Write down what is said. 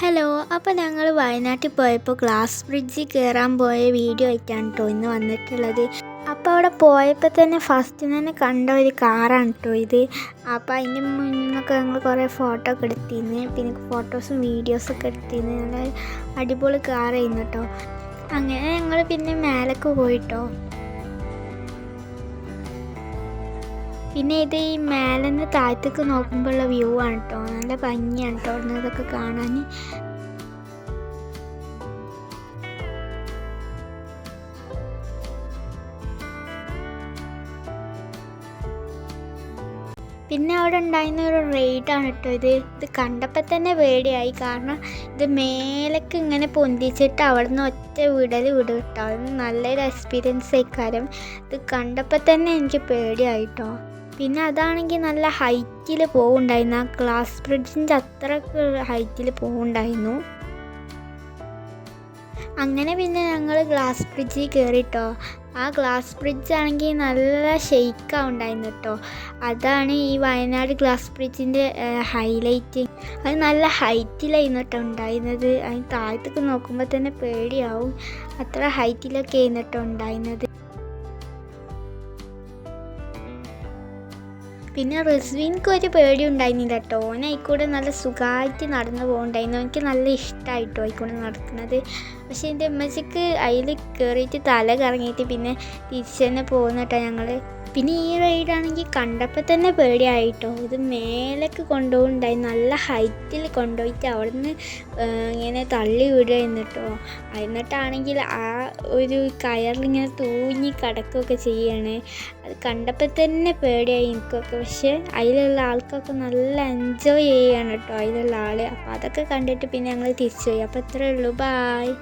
Hello അപ്പോൾ ഞങ്ങൾ വയനാട്ടിൽ പോയപ്പോൾ ഗ്ലാസ് ബ്രിഡ്ജിൽ കയറാൻ പോയ വീഡിയോ ആയിട്ടാണ് കേട്ടോ ഇന്ന് വന്നിട്ടുള്ളത്. അപ്പോൾ അവിടെ പോയപ്പോൾ തന്നെ ഫസ്റ്റ് തന്നെ കണ്ട ഒരു കാറാണ് കേട്ടോ ഇത്. അപ്പോൾ അതിന്റെ മുന്നൊക്കെ ഞങ്ങൾ കുറേ ഫോട്ടോ ഒക്കെ എടുത്തിരുന്നു പിന്നെ ഫോട്ടോസും വീഡിയോസൊക്കെ എടുത്തിരുന്നു നല്ല അടിപൊളി കാറായിരുന്നു കേട്ടോ അങ്ങനെ ഞങ്ങൾ പിന്നെ മേലേക്ക് പോയിട്ടോ പിന്നെ ഇത് ഈ മേലെന്ന് താഴത്തേക്ക് നോക്കുമ്പോഴുള്ള വ്യൂ ആണ് കേട്ടോ നല്ല ഭംഗിയാണ് കേട്ടോ ഇതൊക്കെ കാണാൻ. പിന്നെ അവിടെ ഉണ്ടായിരുന്ന ഒരു റെയ്ഡാണ് കേട്ടോ ഇത്. ഇത് കണ്ടപ്പോൾ തന്നെ വേടിയായി കാരണം ഇത് മേലേക്ക് ഇങ്ങനെ പൊന്തിച്ചിട്ട് അവിടെ നിന്ന് ഒറ്റ വിടൽ വിടും കേട്ടോ അത് നല്ലൊരു എക്സ്പീരിയൻസ് ആയിക്കാരം ഇത് കണ്ടപ്പോൾ തന്നെ എനിക്ക് പേടിയായിട്ടോ പിന്നെ അതാണെങ്കിൽ നല്ല ഹൈറ്റിൽ പോവുണ്ടായിരുന്നു. ആ ഗ്ലാസ് ബ്രിഡ്ജിന്റെ അത്രയ്ക്ക് ഹൈറ്റിൽ പോവുണ്ടായിരുന്നു. അങ്ങനെ പിന്നെ ഞങ്ങൾ ഗ്ലാസ് ബ്രിഡ്ജിൽ കയറിട്ടോ ആ ഗ്ലാസ് ബ്രിഡ്ജ് ആണെങ്കിൽ നല്ല ഷെയ്ക്കാണ് ഉണ്ടായിരുന്നു കേട്ടോ അതാണ് ഈ വയനാട് ഗ്ലാസ് ബ്രിഡ്ജിന്റെ ഹൈലൈറ്റ്. അത് നല്ല ഹൈറ്റിലായിരുന്നു കേട്ടോ ഉണ്ടായിരുന്നത്. അതിന് താഴത്തേക്ക് നോക്കുമ്പോൾ തന്നെ പേടിയാവും. അത്ര ഹൈറ്റിലൊക്കെ ആയിരുന്നു കേട്ടോ ഉണ്ടായിരുന്നത്. പിന്നെ റിസ്വിൻക്ക് ഒരു പേടി ഉണ്ടായിരുന്നില്ല കേട്ടോ. ഓൻ ആയിക്കൂടെ നല്ല സുഖമായിട്ട് നടന്നു പോകുന്നുണ്ടായിരുന്നു എനിക്ക് നല്ല ഇഷ്ടമായിട്ടോ ആയിക്കൂടെ നടക്കുന്നത്. പക്ഷേ എന്റെ അമ്മച്ചിക്ക് അതിൽ കയറിയിട്ട് തല കറങ്ങിയിട്ട് പിന്നെ തിരിച്ചു തന്നെ പോകുന്ന കേട്ടോ ഞങ്ങൾ പിന്നെ ഈ റൈഡാണെങ്കിൽ കണ്ടപ്പോൾ തന്നെ പേടിയായിട്ടോ. ഇത് മേലേക്ക് കൊണ്ടുപോകുന്നുണ്ടായി. നല്ല ഹൈറ്റിൽ കൊണ്ടുപോയിട്ട് അവിടെ നിന്ന് ഇങ്ങനെ തള്ളി വിടുക എന്നിട്ടോ. എന്നിട്ടാണെങ്കിൽ ആ ഒരു കയറിലിങ്ങനെ തൂങ്ങി കിടക്കുകയൊക്കെ ചെയ്യാണ്. അത് കണ്ടപ്പോൾ തന്നെ പേടിയായി എനിക്കൊക്കെ. പക്ഷേ അതിലുള്ള ആൾക്കൊക്കെ നല്ല എൻജോയ് ചെയ്യാണ് കേട്ടോ അതിലുള്ള ആൾ അപ്പോൾ അതൊക്കെ കണ്ടിട്ട് പിന്നെ ഞങ്ങൾ തിരിച്ചു പോയി. അപ്പോൾ ഇത്രയേ ഉള്ളൂ. ബായ്